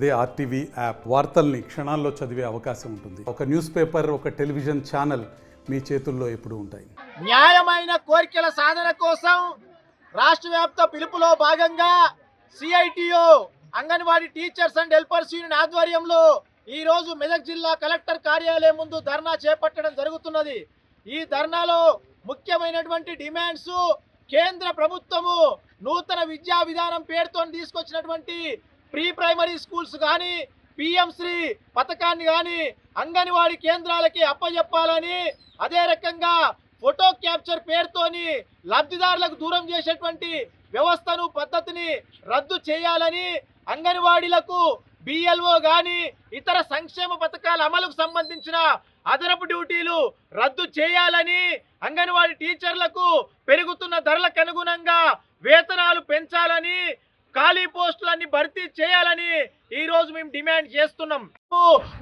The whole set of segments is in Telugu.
అదే ఆర్టీవీ యాప్ వార్తల్ని క్షణాల్లో చదివే అవకాశం ఉంటుంది. ఒక న్యూస్ పేపర్ ఒక టెలివిజన్ ఛానల్ మీ చేతుల్లో ఎప్పుడు ఉంటాయి. న్యాయమైన కోరికల సాధన కోసం రాష్ట్ర వ్యాప్త పిలుపులో భాగంగా CITU anganwadi teachers and helpers union ఆధ్వర్యంలో ఈ రోజు మెదక్ జిల్లా కలెక్టర్ కార్యాలయం ముందు ధర్నా చేపట్టడం జరుగుతున్నది. ఈ ధర్నాలో ముఖ్యమైనటువంటి డిమాండ్స్ కేంద్ర ప్రభుత్వము నూతన విద్యా విధానం పేరుతో తీసుకొచ్చినటువంటి ప్రీ ప్రైమరీ స్కూల్స్ కానీ పిఎంశ్రీ పథకాన్ని కానీ అంగన్వాడీ కేంద్రాలకి అప్పజెప్పాలని అదే రకంగా ఫోటో క్యాప్చర్ పేరుతోని లబ్ధిదారులకు దూరం చేసేటువంటి వ్యవస్థను పద్ధతిని రద్దు చేయాలని అంగన్వాడీలకు బిఎల్ఓ కానీ ఇతర సంక్షేమ పథకాల అమలుకు సంబంధించిన అదనపు డ్యూటీలు రద్దు చేయాలని అంగన్వాడీ టీచర్లకు పెరుగుతున్న ధరలకు అనుగుణంగా వేతనాలు పెంచాలని ఖాళీ పోస్టులన్నీ భర్తీ చేయాలని ఈ రోజు మేము డిమాండ్ చేస్తున్నాం.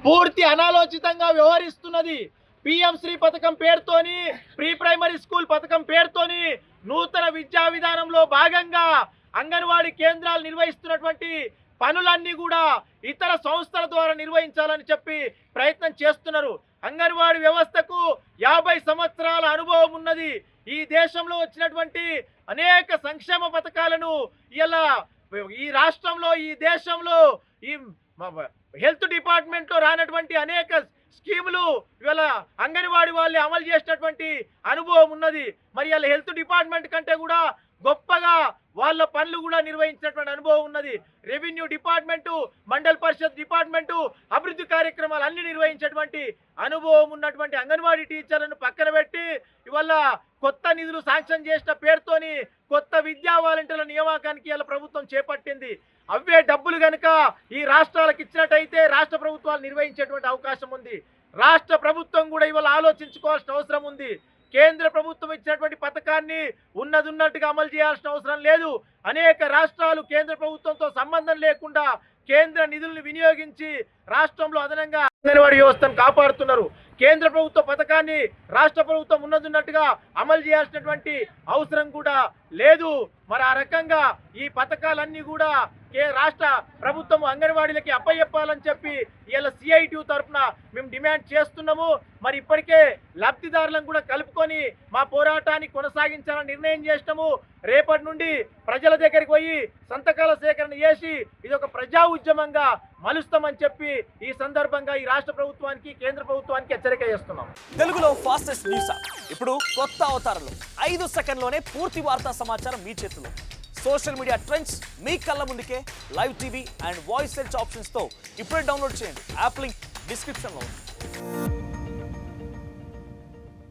పూర్తి అనాలోచితంగా వ్యవహరిస్తున్నది పిఎం శ్రీ పథకం పేరుతోని ప్రీ ప్రైమరీ స్కూల్ పథకం పేరుతోని నూతన విద్యా విధానంలో భాగంగా అంగన్వాడీ కేంద్రాలు నిర్వహిస్తున్నటువంటి పనులన్నీ కూడా ఇతర సంస్థల ద్వారా నిర్వహించాలని చెప్పి ప్రయత్నం చేస్తున్నారు. అంగన్వాడీ వ్యవస్థకు యాభై సంవత్సరాల అనుభవం ఉన్నది. ఈ దేశంలో వచ్చినటువంటి అనేక సంక్షేమ పథకాలను ఇలా ఈ రాష్ట్రంలో ఈ దేశంలో ఈ హెల్త్ డిపార్ట్మెంట్లో రానటువంటి అనేక స్కీములు ఇవాళ అంగన్వాడీ వాళ్ళు అమలు చేసినటువంటి అనుభవం ఉన్నది. మరి ఇలా హెల్త్ డిపార్ట్మెంట్ కంటే కూడా గొప్పగా వాళ్ళ పనులు కూడా నిర్వహించినటువంటి అనుభవం ఉన్నది. Revenue department mandal parishad department అభివృద్ధి కార్యక్రమాలు అన్ని నిర్వహించేటువంటి అనుభవం ఉన్నటువంటి అంగన్వాడీ టీచర్లను పక్కన పెట్టి ఇవాళ కొత్త నిధులు శాంక్షన్ చేసిన పేరుతోని కొత్త విద్యా వాలంటీర్ల నియామకానికి ఇలా ప్రభుత్వం చేపట్టింది. అవే డబ్బులు కనుక ఈ రాష్ట్రాలకు ఇచ్చినట్టయితే రాష్ట్ర ప్రభుత్వాలు నిర్వహించేటువంటి అవకాశం ఉంది. రాష్ట్ర ప్రభుత్వం కూడా ఇవాళ ఆలోచించుకోవాల్సిన అవసరం ఉంది. కేంద్ర ప్రభుత్వం ఇచ్చినటువంటి పథకాన్ని ఉన్నది ఉన్నట్టుగా అమలు చేయాల్సిన అవసరం లేదు. అనేక రాష్ట్రాలు కేంద్ర ప్రభుత్వంతో సంబంధం లేకుండా కేంద్ర నిధులను వినియోగించి రాష్ట్రంలో అదనంగా అంగన్వాడీ వ్యవస్థను కాపాడుతున్నారు. కేంద్ర ప్రభుత్వ పథకాన్ని రాష్ట్ర ప్రభుత్వం ఉన్నదిన్నట్టుగా అమలు చేయాల్సినటువంటి అవసరం కూడా లేదు. మరి ఆ రకంగా ఈ పథకాలన్నీ కూడా కే రాష్ట్ర ప్రభుత్వం అంగన్వాడీలకి అప్పయ్యప్పాలని చెప్పి ఇలా సిఐటి తరఫున మేము డిమాండ్ చేస్తున్నాము. మరి ఇప్పటికే లబ్ధిదారులను కూడా కలుపుకొని మా పోరాటాన్ని కొనసాగించాలని నిర్ణయం చేసినాము. రేపటి నుండి ప్రజల దగ్గరికి పోయి సంతకాల సేకరణ చేసి ఇది ఒక ప్రజా ఉద్యమంగా మలుస్తామని చెప్పి ఈ సందర్భంగా ఈ రాష్ట్ర ప్రభుత్వానికి కేంద్ర ప్రభుత్వానికి హెచ్చరిక చేస్తున్నాం. తెలుగులో ఫాస్టెస్ట్ న్యూస్ ఇప్పుడు కొత్త అవతారంలో. ఐదు సెకండ్లోనే పూర్తి వార్తా సమాచారం మీ చేతిలో. సోషల్ మీడియా ట్రెండ్స్ మీ కళ్ళ ముందుకే. Live TV and voice search ఆప్షన్స్తో ఇప్పుడే డౌన్లోడ్ చేయండి. యాప్ లింక్ డిస్క్రిప్షన్లో ఉంది.